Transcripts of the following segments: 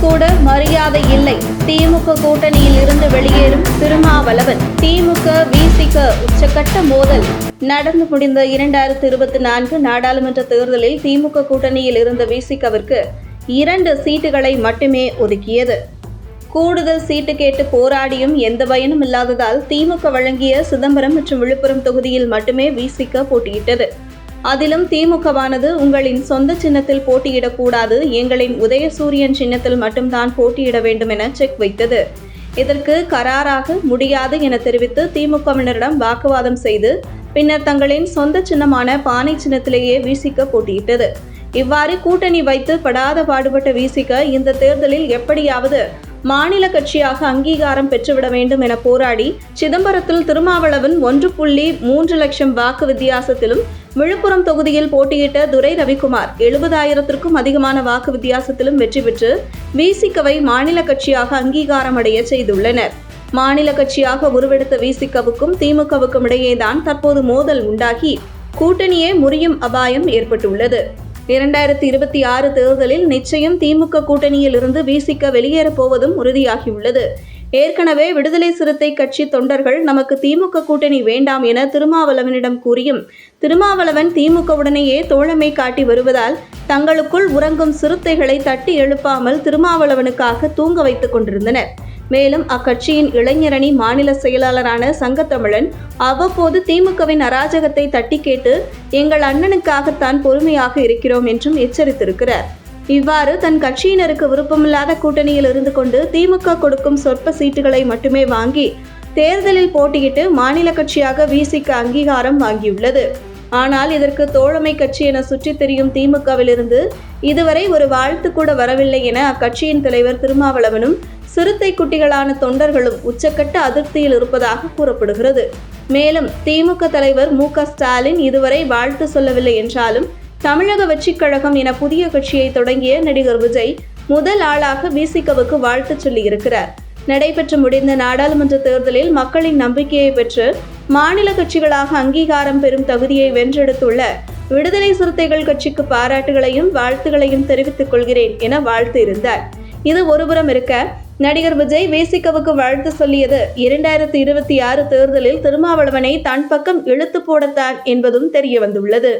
கூட மரியாதை இல்லை. திமுக கூட்டணியில் இருந்து வெளியேறும் திருமாவளவன். திமுக விசிக உச்சக்கட்ட மோதல். நடந்து முடிந்த இரண்டாயிரத்தி இருபத்தி நான்கு நாடாளுமன்ற தேர்தலில் திமுக கூட்டணியில் இருந்த விசிகவிற்கு இரண்டு சீட்டுகளை மட்டுமே ஒதுக்கியது. கூடுதல் சீட்டு கேட்டு போராடியும் எந்த பயனும் இல்லாததால் திமுக வழங்கிய சிதம்பரம் மற்றும் விழுப்புரம் தொகுதியில் மட்டுமே விசிக போட்டியிட்டது. அதிலும் திமுகவானது உங்களின் சொந்த சின்னத்தில் போட்டியிடக்கூடாது எங்களின் உதயசூரியன் சின்னத்தில் மட்டும்தான் போட்டியிட வேண்டும் என செக் வைத்தது. இதற்கு கராராக முடியாது என தெரிவித்து திமுகவினரிடம் வாக்குவாதம் செய்து பின்னர் தங்களின் சொந்த சின்னமான பானை சின்னத்திலேயே விசிக போட்டியிட்டது. இவ்வாறு கூட்டணி வைத்து படாத பாடுபட்ட விசிக இந்த தேர்தலில் எப்படியாவது மாநில கட்சியாக அங்கீகாரம் பெற்றுவிட வேண்டும் என போராடி சிதம்பரத்தில் திருமாவளவன் ஒன்று புள்ளி மூன்று லட்சம் வாக்கு வித்தியாசத்திலும் விழுப்புரம் தொகுதியில் போட்டியிட்ட துரை ரவிக்குமார் எழுபதாயிரத்திற்கும் அதிகமான வாக்கு வித்தியாசத்திலும் வெற்றி பெற்று விசிகவை மாநில கட்சியாக அங்கீகாரம் அடைய செய்துள்ளனர். மாநில கட்சியாக உருவெடுத்த விசிகவுக்கும் திமுகவுக்கும் இடையேதான் தற்போது மோதல் உண்டாகி. கூட்டணியே முறியும் அபாயம் ஏற்பட்டுள்ளது. இரண்டாயிரத்தி இருபத்தி ஆறு தேர்தலில் நிச்சயம் திமுக கூட்டணியில் இருந்து விசிக வெளியேறப் போவதும் உறுதியாகியுள்ளது. ஏற்கனவே விடுதலை சிறுத்தை கட்சி தொண்டர்கள் நமக்கு திமுக கூட்டணி வேண்டாம் என திருமாவளவனிடம் கூறியும் திருமாவளவன் திமுகவுடனேயே தோழமை காட்டி வருவதால் தங்களுக்குள் உறங்கும் சிறுத்தைகளை தட்டி எழுப்பாமல் திருமாவளவனுக்காக தூங்க வைத்துக் கொண்டிருந்தனர். மேலும் அக்கட்சியின் இளைஞரணி மாநில செயலாளரான சங்கத்தமிழன் அவ்வப்போது திமுகவின் அராஜகத்தை தட்டி கேட்டு எங்கள் அண்ணனுக்காகத்தான் பொறுமையாக இருக்கிறோம் என்றும் எச்சரித்திருக்கிறார். இவ்வாறு தன் கட்சியினருக்கு விருப்பமில்லாத கூட்டணியில் இருந்து கொண்டு திமுக கொடுக்கும் சொற்ப சீட்டுகளை மட்டுமே வாங்கி தேர்தலில் போட்டியிட்டு மாநில கட்சியாக விசிக்கு அங்கீகாரம் வாங்கியுள்ளது. ஆனால் இதற்கு தோழமை கட்சி என சுற்றித் திரியும் திமுகவிலிருந்து இதுவரை ஒரு வாழ்த்து கூட வரவில்லை என அக்கட்சியின் தலைவர் திருமாவளவனும் சிறுத்தை குட்டிகளான தொண்டர்களும் உச்சக்கட்ட அதிருப்தியில் இருப்பதாக கூறப்படுகிறது. மேலும் திமுக தலைவர் மு க ஸ்டாலின் இதுவரை வாழ்த்து சொல்லவில்லை என்றாலும் தமிழக வெற்றிக் கழகம் என புதிய கட்சியை தொடங்கிய நடிகர் விஜய் முதல் ஆளாக விசிகவுக்கு வாழ்த்து சொல்லியிருக்கிறார். நடைபெற்று முடிந்த நாடாளுமன்ற தேர்தலில் மக்களின் நம்பிக்கையை பெற்று மாநில கட்சிகளாக அங்கீகாரம் பெறும் தகுதியை வென்றெடுத்துள்ள விடுதலை சிறுத்தைகள் கட்சிக்கு பாராட்டுகளையும் வாழ்த்துகளையும் தெரிவித்துக் கொள்கிறேன் என வாழ்த்து இருந்தார் இது ஒருபுறம் இருக்க நடிகர் விஜய் வேசிகவுக்கு வாழ்த்து சொல்லியது. இரண்டாயிரத்தி இருபத்தி ஆறு தேர்தலில் திருமாவளவனை தன் பக்கம் இழுத்து போடத்தான் என்பதும் தெரிய வந்துள்ளது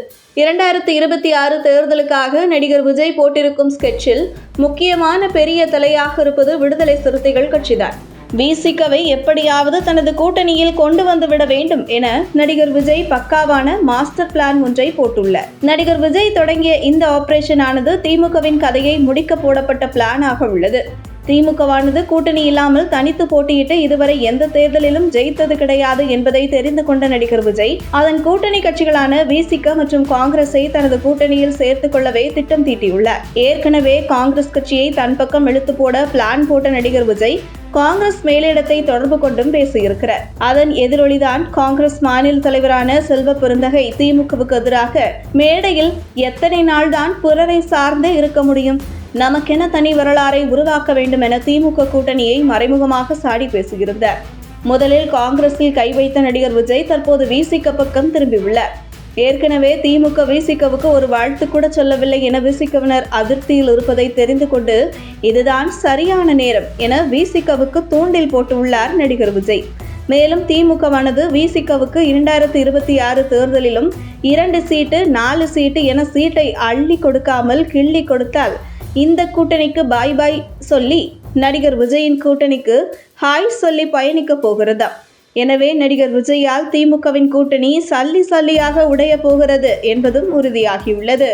இரண்டாயிரத்தி இருபத்தி ஆறு தேர்தலுக்காக நடிகர் விஜய் போட்டிருக்கும் ஸ்கெட்சில் முக்கியமான பெரிய தலையாக இருப்பது விடுதலை சிறுத்தைகள் கட்சிதான். விசிகவை எப்படியாவது தனது கூட்டணியில் கொண்டு வந்துவிட வேண்டும் என நடிகர் விஜய் பக்காவான மாஸ்டர் பிளான் ஒன்றை போட்டுள்ளார். நடிகர் விஜய் தொடங்கிய இந்த ஆபரேஷன் ஆனது திமுகவின் கதையை முடிக்க போடப்பட்ட பிளானாக உள்ளது. திமுகவானது கூட்டணி இல்லாமல் தனித்து போட்டியிட்டு இதுவரை எந்த தேர்தலிலும் ஜெயித்தது கிடையாது என்பதை தெரிந்து கொண்ட நடிகர் விஜய் அதன் கூட்டணி கட்சிகளான விசிக மற்றும் காங்கிரஸை தனது கூட்டணியில் சேர்த்துக் கொள்ளவே திட்டம் தீட்டியுள்ளார். ஏற்கனவே காங்கிரஸ் கட்சியை தன் பக்கம் இழுத்து போட பிளான் போட்ட நடிகர் விஜய் காங்கிரஸ் மேலிடத்தை தொடர்பு கொண்டும் பேசியிருக்கிறார். அதன் எதிரொலிதான் காங்கிரஸ் மாநில தலைவரான செல்வ பெருந்தகை திமுகவுக்கு எதிராக மேடையில் எத்தனை நாள்தான் பிறரை சார்ந்தே இருக்க முடியும்? நமக்கென தனி வரலாறை உருவாக்க வேண்டும் என திமுக கூட்டணியை மறைமுகமாக சாடி பேசுகிறார் முதலில் காங்கிரஸில் கை வைத்த நடிகர் விஜய் தற்போது விசிக பக்கம் திரும்பியுள்ளார். ஏற்கனவே திமுக விசிகவுக்கு ஒரு வாழ்த்து கூட சொல்லவில்லை என விசிகவினர் அதிருப்தியில் இருப்பதை தெரிந்து கொண்டு இதுதான் சரியான நேரம் என விசிகவுக்கு தூண்டில் போட்டுள்ளார் நடிகர் விஜய். மேலும் திமுகவானது விசிகவுக்கு இரண்டாயிரத்தி இருபத்தி ஆறு தேர்தலிலும் இரண்டு சீட்டு நாலு சீட்டு என சீட்டை அள்ளி கொடுக்காமல் கிள்ளி கொடுத்தால் இந்த கூட்டணிக்கு பாய் பாய் சொல்லி நடிகர் விஜயின் கூட்டணிக்கு ஹாய் சொல்லி பயணிக்க போகிறதா? எனவே நடிகர் விஜயால் திமுகவின் கூட்டணி சல்லி சல்லியாக உடைய போகிறது என்பதும் உறுதியாகியுள்ளது.